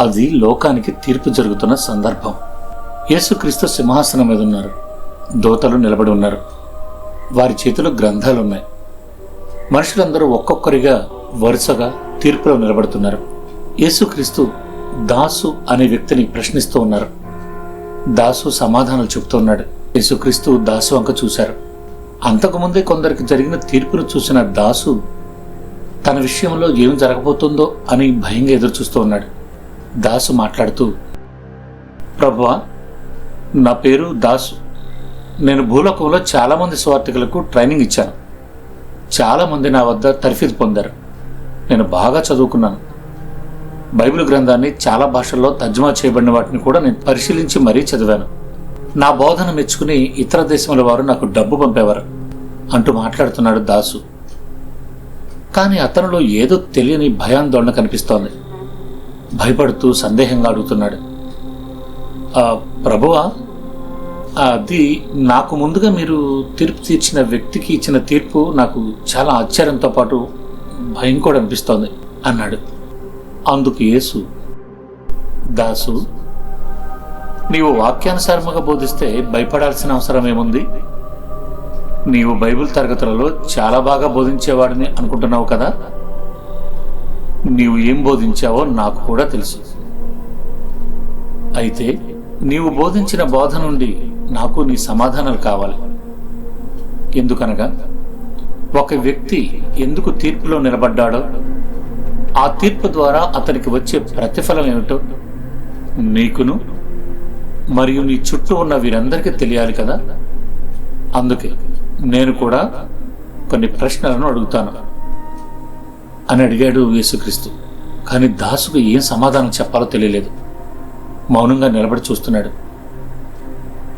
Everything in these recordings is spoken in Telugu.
అది లోకానికి తీర్పు జరుగుతున్న సందర్భం. యేసుక్రీస్తు సింహాసనం మీద ఉన్నారు. దోతలు నిలబడి ఉన్నారు. వారి చేతిలో గ్రంథాలు ఉన్నాయి మనుషులందరూ ఒక్కొక్కరిగా వరుసగా తీర్పులో నిలబడుతున్నారు. యేసుక్రీస్తు దాసు అనే వ్యక్తిని ప్రశ్నిస్తూ ఉన్నారు. దాసు సమాధానాలు చెబుతున్నాడు యేసుక్రీస్తు దాసు వంక చూశారు. అంతకుముందే కొందరికి జరిగిన తీర్పును చూసిన దాసు తన విషయంలో ఏం జరగబోతుందో అని భయంగా ఎదురు చూస్తూ ఉన్నాడు. దాసు మాట్లాడుతూ ప్రభువా నా పేరు దాసు. నేను భూలోకంలో చాలామంది స్వార్థికులకు ట్రైనింగ్ ఇచ్చాను. చాలామంది నా వద్ద తర్ఫీదు పొందారు. నేను బాగా చదువుకున్నాను. బైబిల్ గ్రంథాన్ని చాలా భాషల్లో తర్జుమా చేయబడిన వాటిని కూడా నేను పరిశీలించి మరీ చదివాను. నా బోధన మెచ్చుకుని ఇతర దేశముల వారు నాకు డబ్బు పంపేవారు అంటూ మాట్లాడుతున్నాడు దాసు. కానీ అతనిలో ఏదో తెలియని భయాందోళన కనిపిస్తోంది. భయపడుతూ సందేహంగా అడుగుతున్నాడు. ప్రభువా అది నాకు ముందుగా మీరు తీర్పు తీర్చిన వ్యక్తికి ఇచ్చిన తీర్పు నాకు చాలా ఆశ్చర్యంతో పాటు భయం కూడా అనిపిస్తోంది అన్నాడు. అందుకు యేసు దాసు నీవు వాక్యానుసారముగా బోధిస్తే భయపడాల్సిన అవసరం ఏముంది? నీవు బైబిల్ తరగతులలో చాలా బాగా బోధించేవాడిని అనుకుంటున్నావు కదా? నీవు ఏం బోధించావో నాకు కూడా తెలుసు. అయితే నీవు బోధించిన బోధ నుండి నాకు నీ సమాధానాలు కావాలి. ఎందుకనగా ఒక వ్యక్తి ఎందుకు తీర్పులో నిలబడ్డాడో ఆ తీర్పు ద్వారా అతనికి వచ్చే ప్రతిఫలం ఏమిటో నీకును మరియు నీ చుట్టూ ఉన్న వీరందరికీ తెలియాలి కదా? అందుకే నేను కూడా కొన్ని ప్రశ్నలను అడుగుతాను. అని అడిగాడు యేసుక్రీస్తు. కానీ దాసుకు ఏం సమాధానం చెప్పాలో తెలియలేదు. మౌనంగా నిలబడి చూస్తున్నాడు.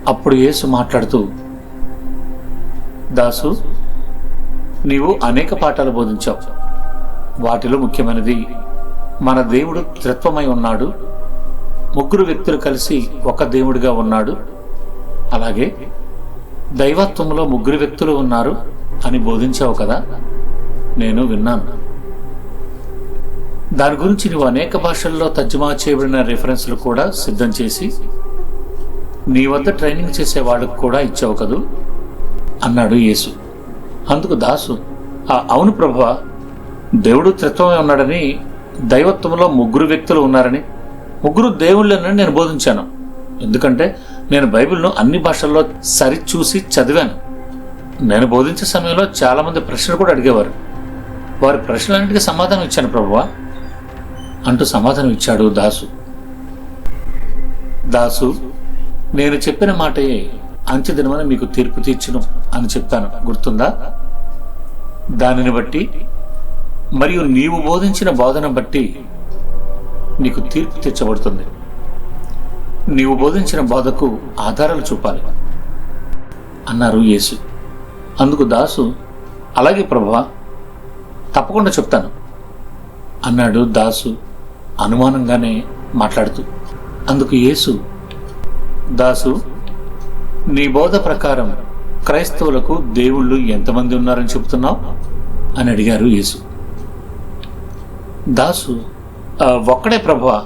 అప్పుడు యేసు మాట్లాడుతూ దాసు నీవు అనేక పాఠాలు బోధించావు. వాటిలో ముఖ్యమైనది మన దేవుడు త్రిత్వమై ఉన్నాడు. ముగ్గురు వ్యక్తులు కలిసి ఒక దేవుడిగా ఉన్నాడు. అలాగే దైవత్వంలో ముగ్గురు వ్యక్తులు ఉన్నారు అని బోధించావు కదా నేను విన్నాను. దాని గురించి నువ్వు అనేక భాషల్లో తర్జుమా చేయబడిన రిఫరెన్స్లు కూడా సిద్ధం చేసి నీ వద్ద ట్రైనింగ్ చేసే వాళ్ళకు కూడా ఇచ్చావు కదూ? అన్నాడు యేసు. అందుకు దాసు "ఆ, అవును ప్రభువా దేవుడు త్రిత్వమే ఉన్నాడని దైవత్వంలో ముగ్గురు వ్యక్తులు ఉన్నారని ముగ్గురు దేవుళ్ళని నేను బోధించాను. ఎందుకంటే నేను బైబిల్ను అన్ని భాషల్లో సరిచూసి చదివాను. నేను బోధించే సమయంలో చాలామంది ప్రశ్నలు కూడా అడిగేవారు. వారి ప్రశ్నలన్నిటికీ సమాధానం ఇచ్చాను ప్రభువా అంటూ సమాధానం ఇచ్చాడు దాసు. దాసు నేను చెప్పిన మాటయే అంచెదినమని మీకు తీర్పు తీర్చును అని చెప్తాను. గుర్తుందా? దానిని బట్టి మరియు నీవు బోధించిన బోధన బట్టి నీకు తీర్పు తీర్చబడుతుంది. నీవు బోధించిన బోధకు ఆధారాలు చూపాలి అన్నారు యేసు. అందుకు దాసు అలాగే ప్రభువా తప్పకుండా చెప్తాను అన్నాడు దాసు. అనుమానంగానే మాట్లాడుతూ అందుకు యేసు దాసు నీ బోధ ప్రకారం క్రైస్తవులకు దేవుళ్ళు ఎంతమంది ఉన్నారని చెబుతున్నావు? అని అడిగారు యేసు. దాసు ఒక్కడే ప్రభా.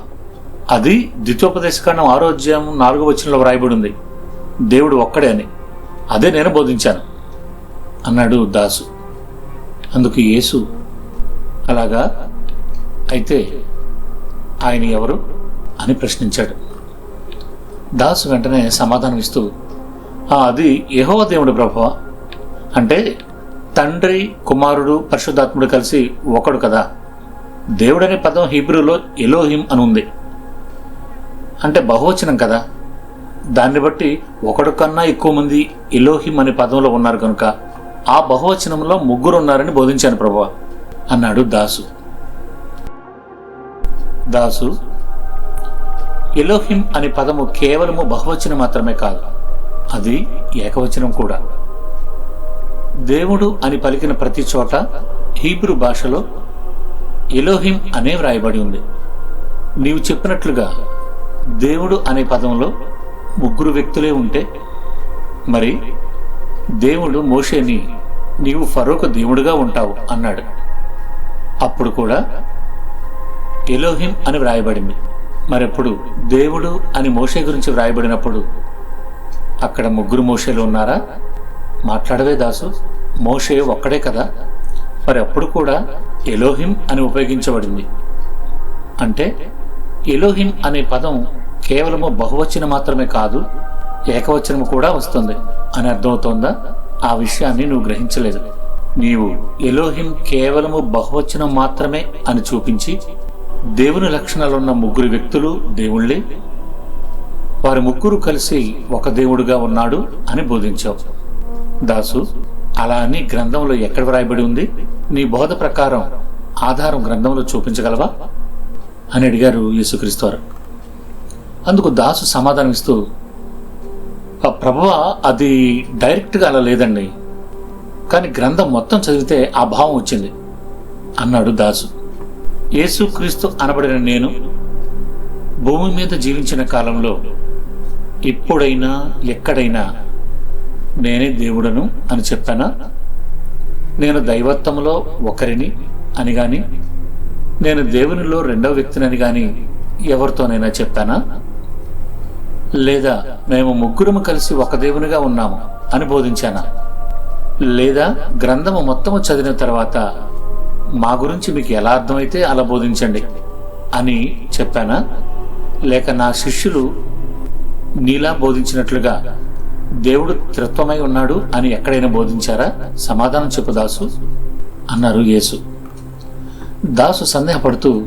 అది ద్వితోపదేశకాండం ఆరోగ్యం నాలుగో వచనంలో వ్రాయబడి ఉంది దేవుడు ఒక్కడే అని. అదే నేను బోధించాను. అన్నాడు దాసు. అందుకు యేసు అలాగా? అయితే ఆయన ఎవరు అని ప్రశ్నించాడు. దాసు వెంటనే సమాధానం ఇస్తూ అది యహోవ దేవుడు ప్రభావ? అంటే తండ్రి కుమారుడు పరిశుద్ధాత్ముడు కలిసి ఒకడు కదా? దేవుడనే పదం హీబ్రూలో ఎలోహిం అని ఉంది. అంటే బహువచనం కదా? దాన్ని బట్టి ఒకడు కన్నా ఎక్కువ మంది ఎలోహిం అనే పదంలో ఉన్నారు కనుక ఆ బహువచనంలో ముగ్గురు ఉన్నారని బోధించాను ప్రభువా అన్నాడు దాసు. దాసు ఎలోహిం అనే పదము కేవలము బహువచనం మాత్రమే కాదు అది ఏకవచనం కూడా. దేవుడు అని పలికిన ప్రతి చోట హీబ్రూ భాషలో ఎలోహిం అనే వ్రాయబడి ఉంది. నీవు చెప్పినట్లుగా దేవుడు అనే పదంలో ముగ్గురు వ్యక్తులే ఉంటే మరి దేవుడు మోషేని నీవు ఫరోకు దేవుడుగా ఉంటావు అన్నాడు. అప్పుడు కూడా ఎలోహిం అని వ్రాయబడింది. మరెప్పుడు దేవుడు అని మోషే గురించి వ్రాయబడినప్పుడు అక్కడ ముగ్గురు మోషేలు ఉన్నారా? మాట్లాడవే దాసు మోషే ఒక్కడే కదా? మరి అప్పుడు కూడా ఎలోహిం అని ఉపయోగించబడింది. అంటే ఎలోహిం అనే పదం కేవలము బహువచనం మాత్రమే కాదు ఏకవచనము కూడా వస్తుంది. అని అర్థమవుతోందా? ఆ విషయాన్ని నువ్వు గ్రహించలేదు. నీవు ఎలోహిం కేవలము బహువచనం మాత్రమే అని చూపించి దేవుని లక్షణాలున్న ముగ్గురు వ్యక్తులు దేవుళ్ళే. వారి ముగ్గురు కలిసి ఒక దేవుడుగా ఉన్నాడు అని బోధించావు దాసు అలా అని గ్రంథంలో ఎక్కడ వ్రాయబడి ఉంది? నీ బోధ ప్రకారం ఆధారం గ్రంథంలో చూపించగలవా? అని అడిగారు యేసుక్రీస్తువారు అందుకు దాసు సమాధానం ఇస్తూ "ఆ ప్రభువ అది డైరెక్ట్గా అలా లేదండి. కానీ గ్రంథం మొత్తం చదివితే ఆ భావం వచ్చింది అన్నాడు దాసు. యేసుక్రీస్తు అనబడిన నేను భూమి మీద జీవించిన కాలంలో ఎప్పుడైనా ఎక్కడైనా నేనే దేవుడను అని చెప్పానా? నేను దైవత్వంలో ఒకరిని అని గాని నేను దేవునిలో రెండవ వ్యక్తిని అని గాని ఎవరితోనైనా చెప్పానా? లేదా మేము ముగ్గురము కలిసి ఒక దేవునిగా ఉన్నాము అని బోధించానా? లేదా గ్రంథము మొత్తము చదివిన తర్వాత మా గురించి మీకు ఎలా అర్థమైతే అలా బోధించండి అని చెప్పానా? లేక నా శిష్యులు నీలా బోధించినట్లుగా దేవుడు త్రిత్వమై ఉన్నాడు అని ఎక్కడైనా బోధించారా? సమాధానం చెప్పు దాసు అన్నారు యేసు. దాసు సందేహపడుతూ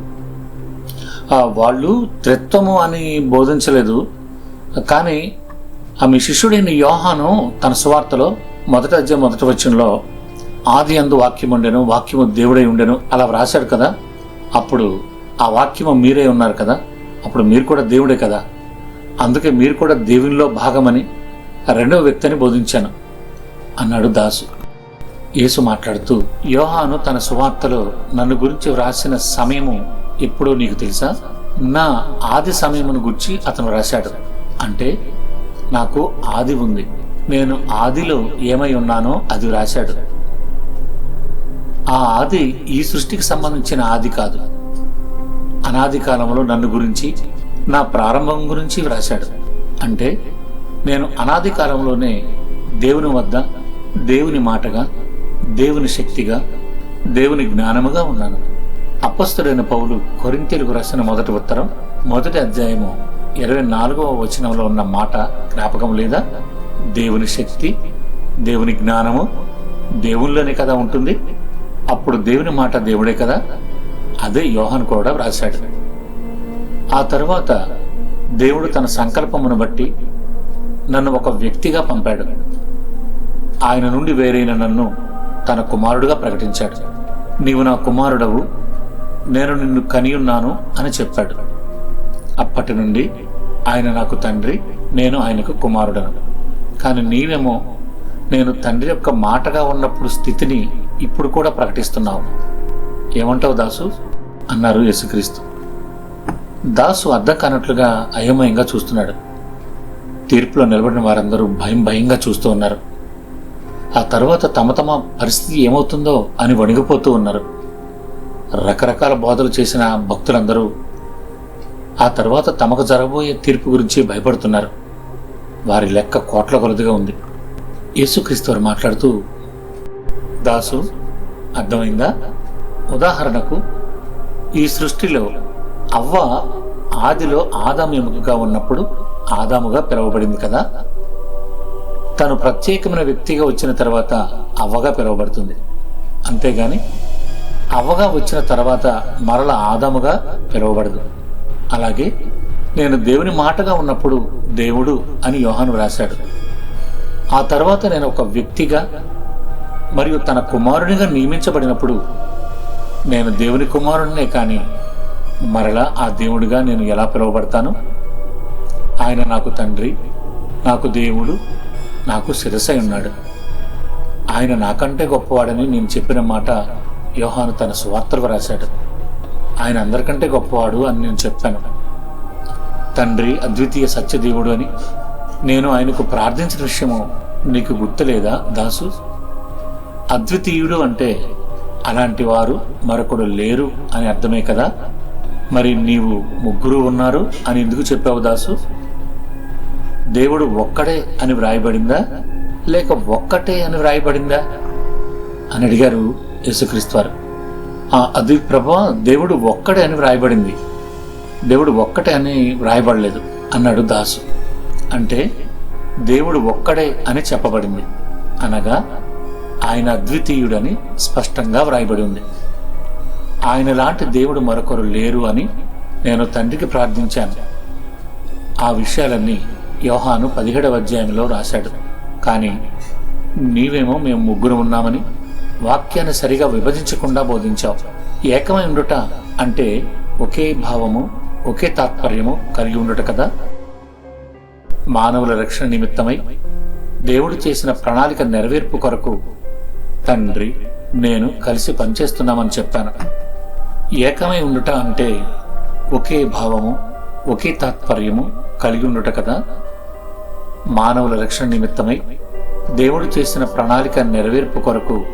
వాళ్ళు త్రిత్వము అని బోధించలేదు కానీ ఆ మీ శిష్యుడైన యోహాను తన సువార్తలో మొదట అధ్యాయం మొదటి వచ్చంలో ఆది అందు వాక్యం ఉండెను వాక్యము దేవుడై ఉండెను అలా వ్రాశాడు కదా. అప్పుడు ఆ వాక్యము మీరే ఉన్నారు కదా. అప్పుడు మీరు కూడా దేవుడే కదా. అందుకే మీరు కూడా దేవునిలో భాగమని రెండవ వ్యక్తిని బోధించాను అన్నాడు దాసు. యేసు మాట్లాడుతూ యోహాను తన సువార్తలో నన్ను గురించి వ్రాసిన సమయము ఎప్పుడో నీకు తెలుసా? నా ఆది సమయమును గురించి అతను రాశాడు అంటే నాకు ఆది ఉంది. నేను ఆదిలో ఏమై ఉన్నానో అది రాశాడు ఆ ఆది ఈ సృష్టికి సంబంధించిన ఆది కాదు. అనాది కాలంలో నన్ను గురించి నా ప్రారంభం గురించి వ్రాశాడు. అంటే నేను అనాది కాలంలోనే దేవుని వద్ద దేవుని మాటగా దేవుని శక్తిగా దేవుని జ్ఞానముగా ఉన్నాను. అపస్తుడైన పౌలు కొరింతెలుగు రాసిన మొదటి ఉత్తరం మొదటి అధ్యాయము ఇరవై నాలుగవ వచనంలో ఉన్న మాట జ్ఞాపకం లేదా? దేవుని శక్తి దేవుని జ్ఞానము దేవుల్లోనే కదా ఉంటుంది. అప్పుడు దేవుని మాట దేవుడే కదా? అదే యోహన్ కూడా వ్రాశాడు. ఆ తరువాత దేవుడు తన సంకల్పమును బట్టి నన్ను ఒక వ్యక్తిగా పంపాడు. ఆయన నుండి వేరైన నన్ను తన కుమారుడుగా ప్రకటించాడు. నీవు నా కుమారుడవు నేను నిన్ను కనియున్నాను అని చెప్పాడు. అప్పటి నుండి ఆయన నాకు తండ్రి నేను ఆయనకు కుమారుడను. కానీ నీవేమో నేను తండ్రి యొక్క మాటగా ఉన్నప్పుడు స్థితిని ఇప్పుడు కూడా ప్రకటిస్తున్నావు. ఏమంటావు దాసు? అన్నారు యేసుక్రీస్తు. దాసు అర్థం కానట్లుగా అయోమయంగా చూస్తున్నాడు. తీర్పులో నిలబడిన వారందరూ భయం భయంగా చూస్తూ ఉన్నారు. ఆ తర్వాత తమ తమ పరిస్థితి ఏమవుతుందో అని వణిగిపోతూ ఉన్నారు. రకరకాల బోధలు చేసిన భక్తులందరూ ఆ తర్వాత తమకు జరగబోయే తీర్పు గురించి భయపడుతున్నారు. వారి లెక్క కోట్ల కొలదిగా ఉంది. యేసుక్రీస్తు వారు మాట్లాడుతూ దాసు అర్థమైందా? ఉదాహరణకు ఈ సృష్టిలో అవ్వ ఆదిలో ఆదాం ఎముకగా ఉన్నప్పుడు ఆదాముగా పిలువబడింది కదా? తను ప్రత్యేకమైన వ్యక్తిగా వచ్చిన తర్వాత అవ్వగా పిలువబడుతుంది. అంతేగాని అవ్వగా వచ్చిన తర్వాత మరల ఆదాముగా పిలువబడదు. అలాగే నేను దేవుని మాటగా ఉన్నప్పుడు దేవుడు అని యోహాను రాశాడు ఆ తర్వాత నేను ఒక వ్యక్తిగా మరియు తన కుమారునిగా నియమించబడినప్పుడు నేను దేవుని కుమారుడినే కానీ మరలా ఆ దేవుడిగా నేను ఎలా పిలువబడతాను? ఆయన నాకు తండ్రి నాకు దేవుడు నాకు శిరసై ఉన్నాడు. ఆయన నాకంటే గొప్పవాడని నేను చెప్పిన మాట యోహాను తన సువార్తలు రాశాడు ఆయన అందరికంటే గొప్పవాడు అని నేను చెప్పాను. తండ్రి అద్వితీయ సత్యదేవుడు అని నేను ఆయనకు ప్రార్థించిన విషయము నీకు గుర్తులేదా దాసు? అద్వితీయుడు అంటే అలాంటి వారు మరొకడు లేరు అని అర్థమే కదా? మరి నీవు ముగ్గురు ఉన్నారు అని ఎందుకు చెప్పావు దాసు? దేవుడు ఒక్కడే అని వ్రాయబడిందా? లేక ఒక్కటే అని వ్రాయబడిందా? అని అడిగారు యేసుక్రీస్తు వారు. "ఆ, అది ప్రభా దేవుడు ఒక్కడే అని వ్రాయబడింది. దేవుడు ఒక్కటే అని వ్రాయబడలేదు అన్నాడు దాసు. అంటే దేవుడు ఒక్కడే అని చెప్పబడింది. అనగా ఆయన అద్వితీయుడని స్పష్టంగా వ్రాయబడి ఉంది. ఆయన లాంటి దేవుడు మరొకరు లేరు అని నేను తండ్రికి ప్రార్థించాను. ఆ విషయాలన్నీ యోహాను పదిహేడవ అధ్యాయంలో రాశాడు. కానీ నీవేమో మేము ముగ్గురు ఉన్నామని వాక్యాన్ని సరిగా విభజించకుండా బోధించావు. ఏకమై ఉండుట అంటే ఒకే భావము ఒకే తాత్పర్యము కలిగి ఉండుట కదా? మానవుల రక్షణ నిమిత్తమై దేవుడు చేసిన ప్రణాళిక నెరవేర్పు కొరకు తండ్రి నేను కలిసి పనిచేస్తున్నామని చెప్పాను. ఏకమై ఉండుట అంటే ఒకే భావము ఒకే తాత్పర్యము కలిగి ఉండుట కదా? మానవుల రక్షణ నిమిత్తమై దేవుడు చేసిన ప్రణాళిక నెరవేర్పు కొరకు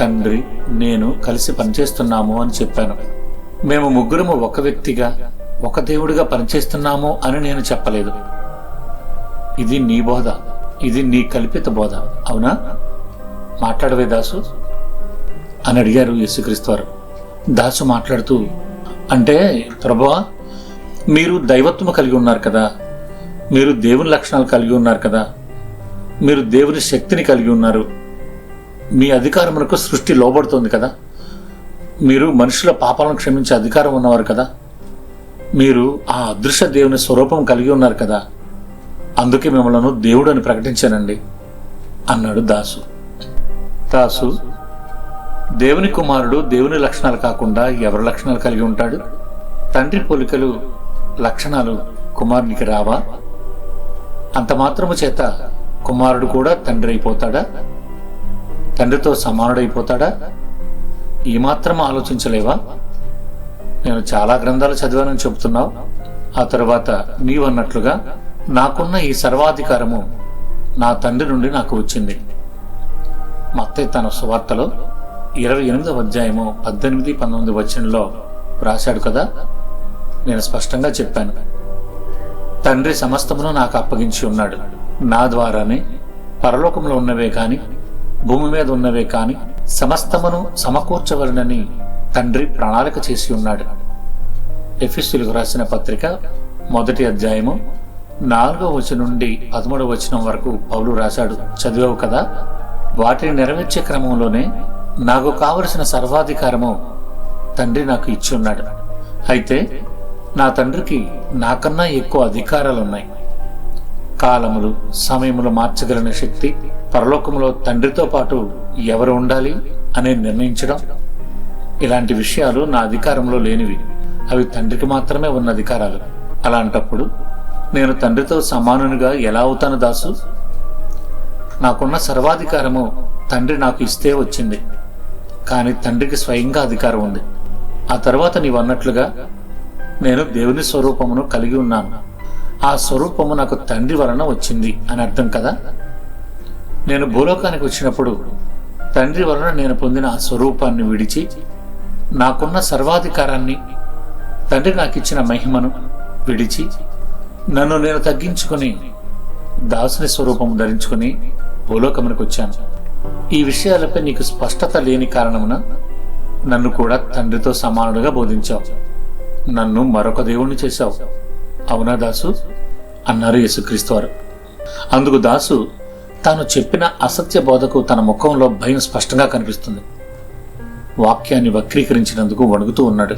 తండ్రి నేను కలిసి పనిచేస్తున్నాము అని చెప్పాను. మేము ముగ్గురము ఒక వ్యక్తిగా ఒక దేవుడిగా పనిచేస్తున్నాము అని నేను చెప్పలేదు. ఇది నీ బోధ ఇది నీ కల్పిత బోధ అవునా? మాట్లాడవే దాసు? అని అడిగారు యేసుక్రీస్తు వారు. దాసు మాట్లాడుతూ అంటే ప్రభువా మీరు దైవత్వము కలిగి ఉన్నారు కదా. మీరు దేవుని లక్షణాలు కలిగి ఉన్నారు కదా. మీరు దేవుని శక్తిని కలిగి ఉన్నారు. మీ అధికారమునకు సృష్టి లోబడుతుంది కదా. మీరు మనుషుల పాపాలను క్షమించే అధికారం ఉన్నవారు కదా. మీరు ఆ అదృశ్య దేవుని స్వరూపం కలిగి ఉన్నారు కదా. అందుకే మిమ్మల్ని దేవుడు అని ప్రకటించానండి అన్నాడు దాసు. దాసు దేవుని కుమారుడు దేవుని లక్షణాలు కాకుండా ఎవరి లక్షణాలు కలిగి ఉంటాడు? తండ్రి పోలికలు లక్షణాలు కుమారునికి రావా? అంత మాత్రము చేత కుమారుడు కూడా తండ్రి అయిపోతాడా? తండ్రితో సమానుడైపోతాడా? ఈ మాత్రం ఆలోచించలేవా? నేను చాలా గ్రంథాలు చదివానని చెబుతున్నావు. ఆ తరువాత నీవన్నట్లుగా నాకున్న ఈ సర్వాధికారము నా తండ్రి నుండి నాకు వచ్చింది. మత్తయ్య తన సువార్తలో ఇరవై ఎనిమిదవ అధ్యాయము పద్దెనిమిది పంతొమ్మిది వచనంలో రాశాడు కదా? నేను స్పష్టంగా చెప్పాను. తండ్రి సమస్తమును నాకు అప్పగించి ఉన్నాడు. నా ద్వారానే పరలోకంలో ఉన్నవే కాని భూమి మీద ఉన్నవే కాని సమస్తమును సమకూర్చవలనని తండ్రి ప్రణాళిక చేసి ఉన్నాడు. ఎఫ్ఎస్సీలకు రాసిన పత్రిక మొదటి అధ్యాయము నాలుగవ వచనం నుండి పదమూడవ వచనం వరకు పౌలు రాశాడు. చదివావు కదా? వాటిని నెరవేర్చే క్రమంలోనే నాకు కావలసిన సర్వాధికారము తండ్రి నాకు ఇచ్చి ఉన్నాడు అయితే నా తండ్రికి నాకన్నా ఎక్కువ అధికారాలు ఉన్నాయి కాలములు సమయములు మార్చగలిగిన శక్తి పరలోకములో తండ్రితో పాటు ఎవరు ఉండాలి అనే నిర్ణయించడం. ఇలాంటి విషయాలు నా అధికారంలో లేనివి. అవి తండ్రికి మాత్రమే ఉన్న అధికారాలు. అలాంటప్పుడు నేను తండ్రితో సమానునిగా ఎలా అవుతాను దాసు? నాకున్న సర్వాధికారము తండ్రి నాకు ఇస్తే వచ్చింది. కానీ తండ్రికి స్వయంగా అధికారం ఉంది. ఆ తర్వాత నీవు అన్నట్లుగా నేను దేవుని స్వరూపమును కలిగి ఉన్నాను. ఆ స్వరూపము నాకు తండ్రి వలన వచ్చింది అని అర్థం కదా? నేను భూలోకానికి వచ్చినప్పుడు తండ్రి వలన నేను పొందిన ఆ స్వరూపాన్ని విడిచి నాకున్న సర్వాధికారాన్ని తండ్రి నాకు ఇచ్చిన మహిమను విడిచి నన్ను నేను తగ్గించుకొని దాసుని స్వరూపం ధరించుకొని భూలోకమునికి వచ్చాను. ఈ విషయాలపై నీకు స్పష్టత లేని కారణమున నన్ను కూడా తండ్రితో సమానుడుగా బోధించావు. నన్ను మరొక దేవుణ్ణి చేశావు. అవునా దాసు? అన్నారు యేసుక్రీస్తు వారు. అందుకు దాసు తాను చెప్పిన అసత్య బోధకు తన ముఖంలో భయం స్పష్టంగా కనిపిస్తుంది. వాక్యాన్ని వక్రీకరించినందుకు వణుకుతూ ఉన్నాడు.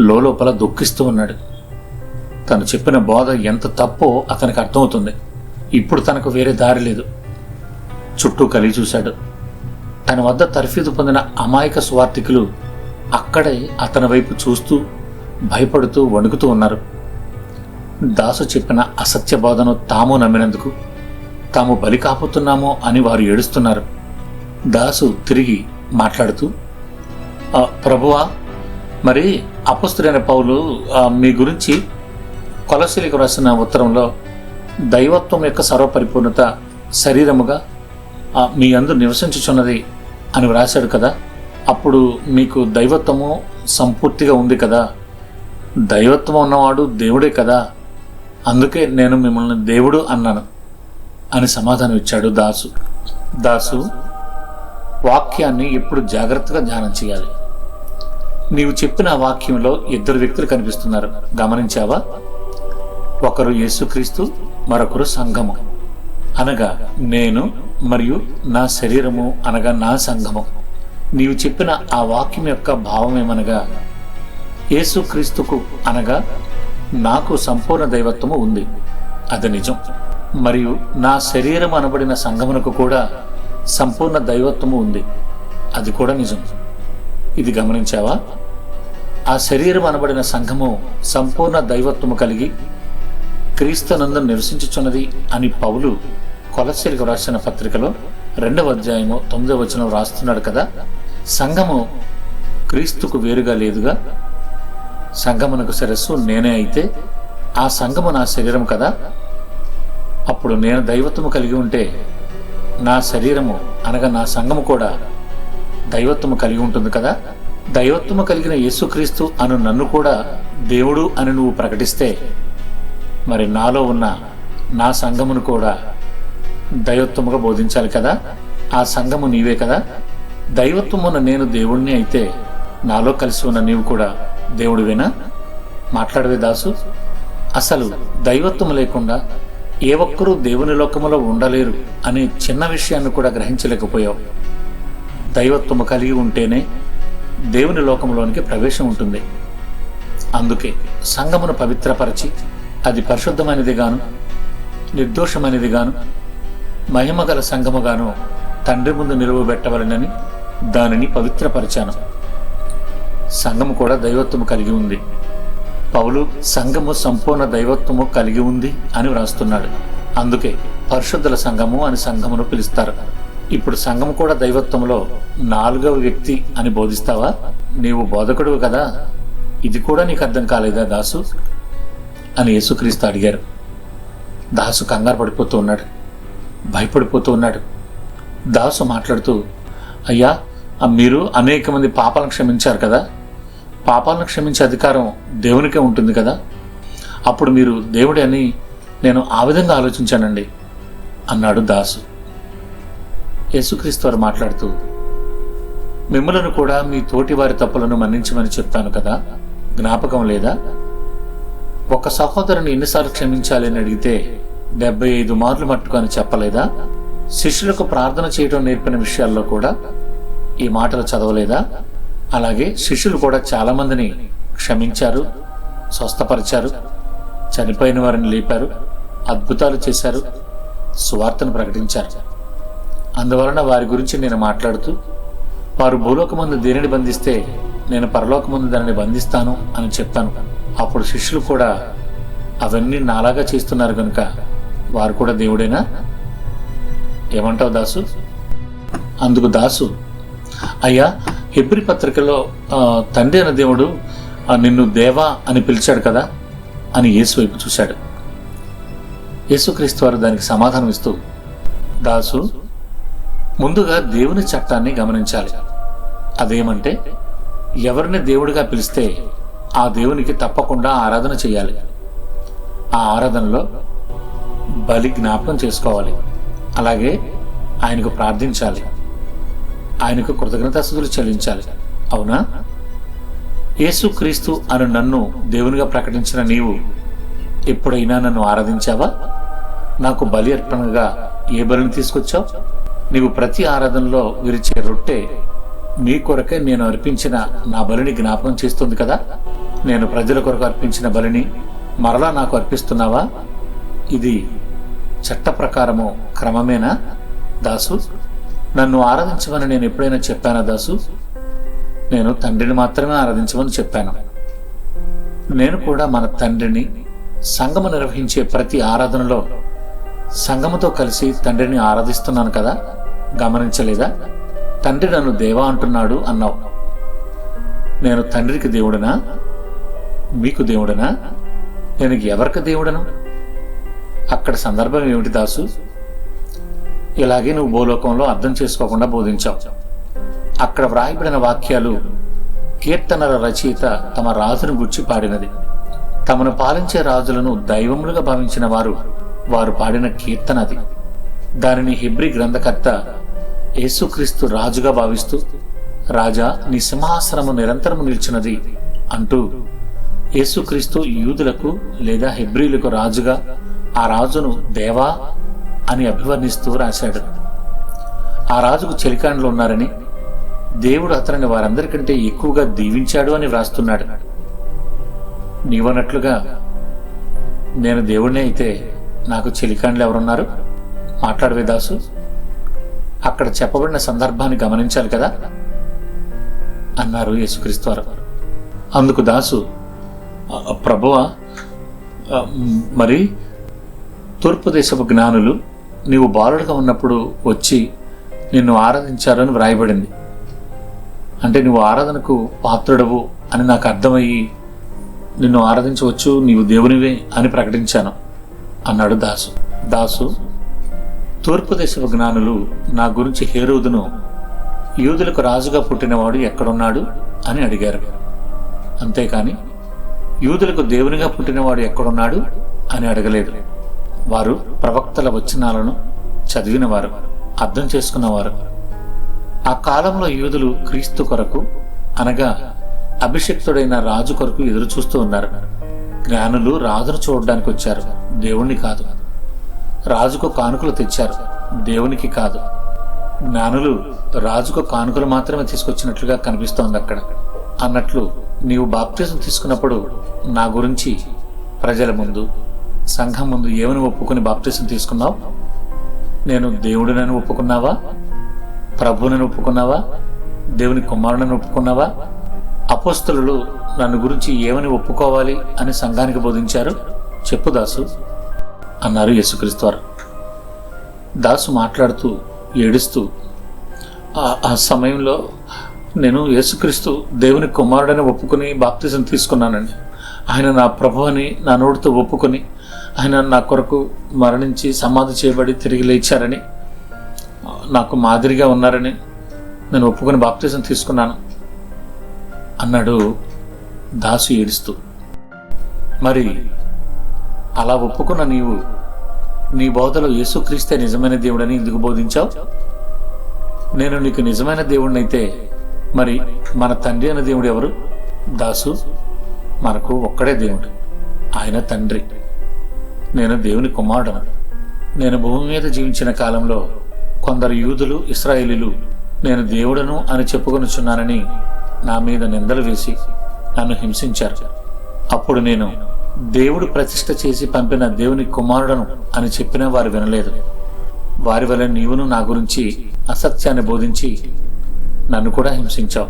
లోపల దుఃఖిస్తూ ఉన్నాడు. తను చెప్పిన బోధ ఎంత తప్పో అతనికి అర్థమవుతుంది. ఇప్పుడు తనకు వేరే దారి లేదు. చుట్టూ కలిగి చూశాడు. తన వద్ద తర్ఫీదు పొందిన అమాయక స్వార్థికులు అక్కడే అతని వైపు చూస్తూ భయపడుతూ వణుకుతూ ఉన్నారు. దాసు చెప్పిన అసత్య బోధను తాము నమ్మినందుకు తాము బలి కాపుతున్నామో అని వారు ఏడుస్తున్నారు. దాసు తిరిగి మాట్లాడుతూ ప్రభువా మరి అపస్తుడైన పౌలు మీ గురించి కొలసిలికి రాసిన ఉత్తరంలో దైవత్వం యొక్క సర్వపరిపూర్ణత శరీరముగా మీ అందరు నివసించుచున్నది అని వ్రాశాడు కదా. అప్పుడు మీకు దైవత్వము సంపూర్తిగా ఉంది కదా. దైవత్వం ఉన్నవాడు దేవుడే కదా. అందుకే నేను మిమ్మల్ని దేవుడు అన్నాను అని సమాధానం ఇచ్చాడు దాసు. దాసు వాక్యాన్ని ఎప్పుడు జాగ్రత్తగా ధ్యానం చేయాలి. నీవు చెప్పిన ఆ వాక్యంలో ఇద్దరు వ్యక్తులు కనిపిస్తున్నారు. గమనించావా? ఒకరు యేసుక్రీస్తు మరొకరు సంఘము. అనగా నేను మరియు నా శరీరము అనగా నా సంఘము. నీవు చెప్పిన ఆ వాక్యం యొక్క భావం ఏమనగా యేసుక్రీస్తుకు అనగా నాకు సంపూర్ణ దైవత్వము ఉంది. అది నిజం. మరియు నా శరీరం అనబడిన సంఘమునకు కూడా సంపూర్ణ దైవత్వము ఉంది. అది కూడా నిజం. ఇది గమనించావా? ఆ శరీరం అనబడిన సంఘము సంపూర్ణ దైవత్వము కలిగి క్రీస్తునందు నివసించుచున్నది అని పౌలు కొలసీలకు రాసిన పత్రికలో రెండవ అధ్యాయము తొమ్మిదవ వచనం రాస్తున్నాడు కదా. సంఘము క్రీస్తుకు వేరుగా లేదుగా? సంఘమునకు శిరస్సు నేనే అయితే ఆ సంఘము నా శరీరం కదా? అప్పుడు నేను దైవత్వము కలిగి ఉంటే నా శరీరము అనగా నా సంఘము కూడా దైవత్వము కలిగి ఉంటుంది కదా? దైవత్వము కలిగిన యేసుక్రీస్తు అను నన్ను కూడా దేవుడు అని నువ్వు ప్రకటిస్తే మరి నాలో ఉన్న నా సంఘమును కూడా దైవత్వముగా బోధించాలి కదా? ఆ సంఘము నీవే కదా? దైవత్వమున నేను దేవుణ్ణి అయితే నాలో కలిసి ఉన్న నీవు కూడా దేవుడివేనా? మాట్లాడవే దాసు. అసలు దైవత్వం లేకుండా ఏ ఒక్కరూ దేవుని లోకములో ఉండలేరు అనే చిన్న విషయాన్ని కూడా గ్రహించలేకపోయావు. దైవత్వము కలిగి ఉంటేనే దేవుని లోకంలోనికి ప్రవేశం ఉంటుంది. అందుకే సంఘమును పవిత్రపరచి అది పరిశుద్ధమైనది గాను నిర్దోషమైనది గాను మహిమగల సంఘముగాను తండ్రి ముందు నిలువబెట్టవలనని దానిని పవిత్రపరిచాను. సంఘము కూడా దైవత్వము కలిగి ఉంది. పౌలు సంఘము సంపూర్ణ దైవత్వము కలిగి ఉంది అని వ్రాస్తున్నాడు. అందుకే పరిశుద్ధుల సంఘము అని సంఘమును పిలుస్తారు. ఇప్పుడు సంఘం కూడా దైవత్వంలో నాలుగవ వ్యక్తి అని బోధిస్తావా? నీవు బోధకుడు కదా. ఇది కూడా నీకు అర్థం కాలేదా దాసు? అని యేసుక్రీస్తు అడిగారు. దాసు కంగారు పడిపోతూ ఉన్నాడు. భయపడిపోతూ ఉన్నాడు. దాసు మాట్లాడుతూ అయ్యా మీరు అనేక మంది పాపాలను క్షమించారు కదా. పాపాలను క్షమించే అధికారం దేవునికే ఉంటుంది కదా. అప్పుడు మీరు దేవుడే అని నేను ఆ విధంగా ఆలోచించానండి అన్నాడు దాసు. యేసుక్రీస్తు వారు మాట్లాడుతూ మిమ్మలను కూడా మీ తోటి వారి తప్పులను మన్నించమని చెప్తాను కదా. జ్ఞాపకం లేదా? ఒక సహోదరుని ఎన్నిసార్లు క్షమించాలి అని అడిగితే డెబ్బై ఐదు మార్లు మట్టుకు అని చెప్పలేదా? శిష్యులకు ప్రార్థన చేయడం నేర్పిన విషయాల్లో కూడా ఈ మాటలు చదవలేదా? అలాగే శిష్యులు కూడా చాలా మందిని క్షమించారు స్వస్థపరిచారు చనిపోయిన వారిని లేపారు అద్భుతాలు చేశారు సువార్తను ప్రకటించారు. అందువలన వారి గురించి నేను మాట్లాడుతూ వారు భూలోకమందు దేనిని బంధిస్తే నేను పరలోకమందు దానిని బంధిస్తాను అని చెప్పాను. అప్పుడు శిష్యులు కూడా అవన్నీ నాలాగా చేస్తున్నారు కనుక వారు కూడా దేవుడేనా? ఏమంటావు దాసు? అందుకు దాసు అయ్యా హెబ్రి పత్రికలో తండ్రి అనే దేవుడు నిన్ను దేవా అని పిలిచాడు కదా అని యేసు వైపు చూశాడు. యేసుక్రీస్తు వారు దానికి సమాధానం ఇస్తూ దాసు ముందుగా దేవుని చట్టాన్ని గమనించాలి. అదేమంటే ఎవరిని దేవుడిగా పిలిస్తే ఆ దేవునికి తప్పకుండా ఆరాధన చేయాలి. ఆ ఆరాధనలో బలి జ్ఞాపకం చేసుకోవాలి. అలాగే ఆయనకు ప్రార్థించాలి. ఆయనకు కృతజ్ఞతాస్థుతులు చెల్లించాలి. అవునా? యేసుక్రీస్తు అను నన్ను దేవునిగా ప్రకటించిన నీవు ఎప్పుడైనా నన్ను ఆరాధించావా? నాకు బలి అర్పణగా ఏ బలిని తీసుకొచ్చావు? నీవు ప్రతి ఆరాధనలో విరిచే రొట్టె నీ కొరకే నేను అర్పించిన నా బలిని జ్ఞాపకం చేస్తుంది కదా? నేను ప్రజల కొరకు అర్పించిన బలిని మరలా నాకు అర్పిస్తున్నావా? ఇది చట్ట ప్రకారము క్రమమేనా? దాసు నన్ను ఆరాధించమని నేను ఎప్పుడైనా చెప్పానా దాసు? నేను తండ్రిని మాత్రమే ఆరాధించమని చెప్పాను. నేను కూడా మన తండ్రిని సంఘము నిర్వహించే ప్రతి ఆరాధనలో సంఘముతో కలిసి తండ్రిని ఆరాధిస్తున్నాను కదా? గమనించలేదా? తండ్రి నన్ను దేవా అంటున్నాడు అన్నావు. నేను తండ్రికి దేవుడినా? మీకు దేవుడనా? నేను ఎవరికి దేవుడను? అక్కడ సందర్భం ఏమిటి దాసు? ఇలాగే నువ్వు భూలోకంలో అర్థం చేసుకోకుండా బోధించావు. అక్కడ వ్రాయబడిన వాక్యాలు కీర్తనల రచయిత తమ రాజును గుర్చి పాడినది. తమను పాలించే రాజులను దైవములుగా భావించిన వారు వారు పాడిన కీర్తన అది. దానిని హిబ్రి గ్రంథకర్త యేసుక్రీస్తు రాజుగా భావిస్తూ రాజా నీ సింహాసనము నిరంతరము నిలిచినది అంటూ యేసుక్రీస్తు యూదులకు లేదా హెబ్రిలకు రాజుగా ఆ రాజును దేవా అని అభివర్ణిస్తూ రాశాడు. ఆ రాజుకు చలికాండలు ఉన్నారని దేవుడు అతనిని వారందరికంటే ఎక్కువగా దీవించాడు అని వ్రాస్తున్నాడు. నీవన్నట్లుగా నేను దేవుడినే అయితే నాకు చెలికాండ్లు ఎవరున్నారు? మాట్లాడవే దాసు. అక్కడ చెప్పబడిన సందర్భాన్ని గమనించాలి కదా? అన్నారు యేసుక్రీస్తు వారు. అందుకు దాసు ప్రభువ మరి తూర్పు దేశపు జ్ఞానులు నీవు బాలుడుగా ఉన్నప్పుడు వచ్చి నిన్ను ఆరాధించారని వ్రాయబడింది. అంటే నువ్వు ఆరాధనకు పాత్రుడవు అని నాకు అర్థమయ్యి నిన్ను ఆరాధించవచ్చు నీవు దేవునివే అని ప్రకటించాను అన్నాడు దాసు. దాసు తూర్పు దేశపు జ్ఞానులు నా గురించి హేరోదును యూదులకు రాజుగా పుట్టినవాడు ఎక్కడున్నాడు అని అడిగారు. అంతేకాని యూదులకు దేవునిగా పుట్టినవాడు ఎక్కడున్నాడు అని అడగలేదు. వారు ప్రవక్తల వచనాలను చదివినవారు అర్థం చేసుకున్నవారు. ఆ కాలంలో యూదులు క్రీస్తు కొరకు అనగా అభిషిక్తుడైన రాజు కొరకు ఎదురు చూస్తూ ఉన్నారు. జ్ఞానులు రాజును చూడడానికి వచ్చారు. దేవుణ్ణి కాదు. రాజుకు కానుకలు తెచ్చారు. దేవునికి కాదు. జ్ఞానులు రాజుకు కానుకలు మాత్రమే తీసుకొచ్చినట్లుగా కనిపిస్తోంది అక్కడ. అన్నట్లు నీవు బాప్తిజం తీసుకున్నప్పుడు నా గురించి ప్రజల ముందు సంఘం ముందు ఏమని ఒప్పుకొని బాప్తిజం తీసుకున్నావు? నేను దేవుడినని ఒప్పుకున్నావా? ప్రభువునని ఒప్పుకున్నావా? దేవుని కుమారుడని ఒప్పుకున్నావా? అపోస్తులు నన్ను గురించి ఏమని ఒప్పుకోవాలి అని సంఘానికి బోధించారు? చెప్పు దాసు అన్నారు యేసుక్రీస్తు వారు. దాసు మాట్లాడుతూ ఏడుస్తూ ఆ సమయంలో నేను యేసుక్రీస్తు దేవుని కుమారుడని ఒప్పుకొని బాప్తిజం తీసుకున్నానండి. ఆయన నా ప్రభు అని నా నోటితో ఒప్పుకొని ఆయన నా కొరకు మరణించి సమాధి చేయబడి తిరిగి లేచారని నాకు మాదిరిగా ఉన్నారని నేను ఒప్పుకొని బాప్తిజం తీసుకున్నాను అన్నాడు దాసు ఏడుస్తూ. మరి అలా ఒప్పుకున్న నీవు నీ బోధలో యేసుక్రీస్తే నిజమైన దేవుడని ఎందుకు బోధించావు? నేను నీకు నిజమైన దేవుడినైతే మరి మన తండ్రి అనే దేవుడు ఎవరు? దాసు. మనకు ఒక్కడే దేవుడు. ఆయన తండ్రి. నేను దేవుని కుమారుడను. నేను భూమి మీద జీవించిన కాలంలో కొందరు యూదులు ఇస్రాయేలీలు నేను దేవుడను అని చెప్పుకొనుచున్నానని నా మీద నిందలు వేసి నన్ను హింసించారు. అప్పుడు నేను దేవుడు ప్రతిష్ట చేసి పంపిన దేవుని కుమారుడను అని చెప్పినా వారు వినలేదు. వారి వల్ల నీవును నా గురించి అసత్యాన్ని బోధించి నన్ను కూడా హింసించావు.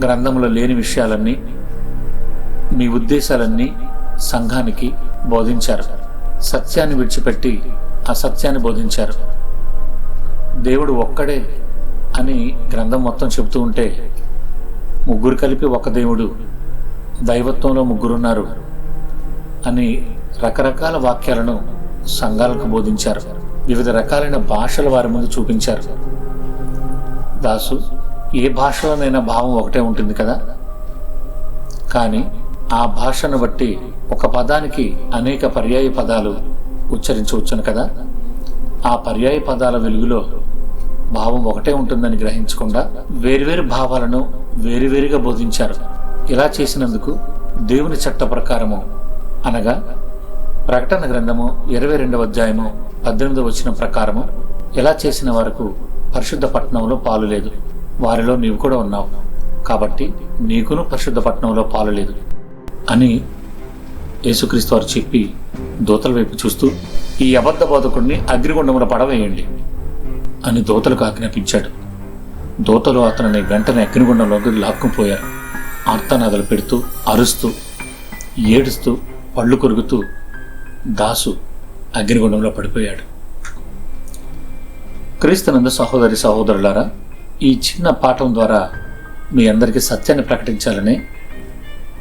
గ్రంథంలో లేని విషయాలన్నీ మీ ఉద్దేశాలన్నీ సంఘానికి బోధించారు. సత్యాన్ని విడిచిపెట్టి అసత్యాన్ని బోధించారు. దేవుడు ఒక్కడే అని గ్రంథం మొత్తం చెబుతూ ఉంటే ముగ్గురు కలిపి ఒక దేవుడు దైవత్వంలో ముగ్గురున్నారు అని రకరకాల వాక్యాలను సంఘాలకు బోధించారు. వివిధ రకాలైన భాషల వారి ముందు చూపించారు. దాసు ఏ భాషలోనైనా భావం ఒకటే ఉంటుంది కదా? కానీ ఆ భాషను బట్టి ఒక పదానికి అనేక పర్యాయ పదాలు ఉచ్చరించవచ్చును కదా? ఆ పర్యాయ పదాల వెలుగులో భావం ఒకటే ఉంటుందని గ్రహించకుండా వేరువేరు భావాలను వేరువేరుగా బోధించారు. ఇలా చేసినందుకు దేవుని చట్ట ప్రకారము అనగా ప్రకటన గ్రంథము ఇరవై రెండవ అధ్యాయము పద్దెనిమిదవ వచ్చిన ప్రకారము ఇలా చేసిన వారికి పరిశుద్ధ పట్టణంలో పాలు లేదు. వారిలో నీవు కూడా ఉన్నావు. కాబట్టి నీకును పరిశుద్ధ పట్టణంలో పాలు లేదు అని యేసుక్రీస్తు వారు చెప్పి దూతల వైపు చూస్తూ ఈ అబద్ధ బోధకుడిని అగ్నిగుండముల పడవేయండి అని దూతలకు ఆజ్ఞాపించాడు. దూతలు అతనిని వెంటనే అగ్నిగుండంలోకి లాక్కుపోయారు ఆర్తనాదలు పెడుతూ అరుస్తూ ఏడుస్తూ పళ్ళు కొరుకుతూ దాసు అగ్నిగుండంలో పడిపోయాడు. క్రీస్తునందు సహోదరి సహోదరులారా ఈ చిన్న పాఠం ద్వారా మీ అందరికీ సత్యాన్ని ప్రకటించాలని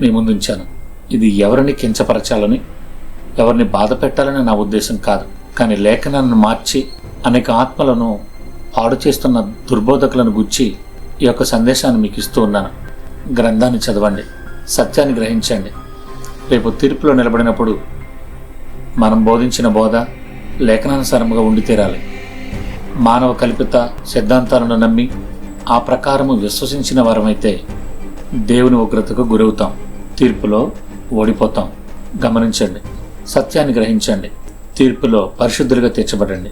మీ ముందుంచాను ఇది ఎవరిని కించపరచాలని ఎవరిని బాధ పెట్టాలని నా ఉద్దేశం కాదు. కానీ లేఖనాన్ని మార్చి అనేక ఆత్మలను పాడు చేస్తున్న దుర్బోధకులను గుచ్చి ఈ యొక్క సందేశాన్ని మీకు ఇస్తూ ఉన్నాను. గ్రంథాన్ని చదవండి సత్యాన్ని గ్రహించండి. రేపు తీర్పులో నిలబడినప్పుడు మనం బోధించిన బోధ లేఖనానుసారముగా ఉండి తీరాలి. మానవ కల్పిత సిద్ధాంతాలను నమ్మి ఆ ప్రకారము విశ్వసించిన వారమైతే దేవుని ఉగ్రతకు గురవుతాం. తీర్పులో ఓడిపోతాం. గమనించండి. సత్యాన్ని గ్రహించండి. తీర్పులో పరిశుద్ధులుగా తీర్చబడండి.